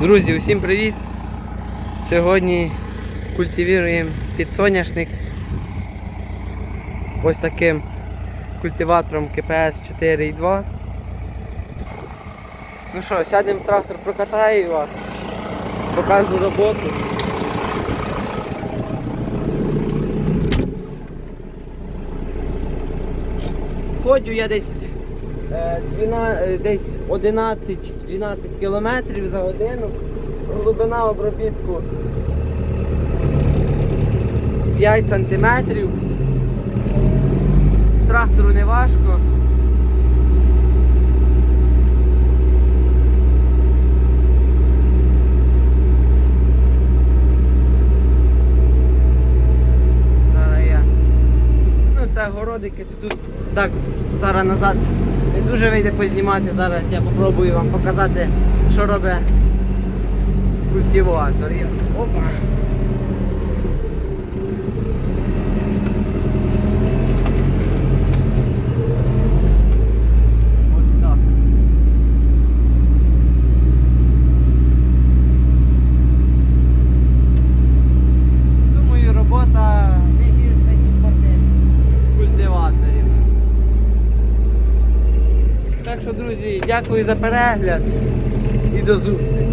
Друзі, усім привіт! Сьогодні культивуємо підсоняшник ось таким культиватором КПС 4.2. Ну що, сядемо в трактор, прокатаю вас, покажу роботу. Ходю я десь 12, е, десь 11-12 кілометрів за годину. Глибина обробітку 5 сантиметрів. Трактору не важко. Зараз я. Ну це городики тут так зараз назад не дуже вийде познімати. Зараз я попробую вам показати, що робить культиватор. Опа. Так що, друзі, дякую за перегляд і до зустрічі.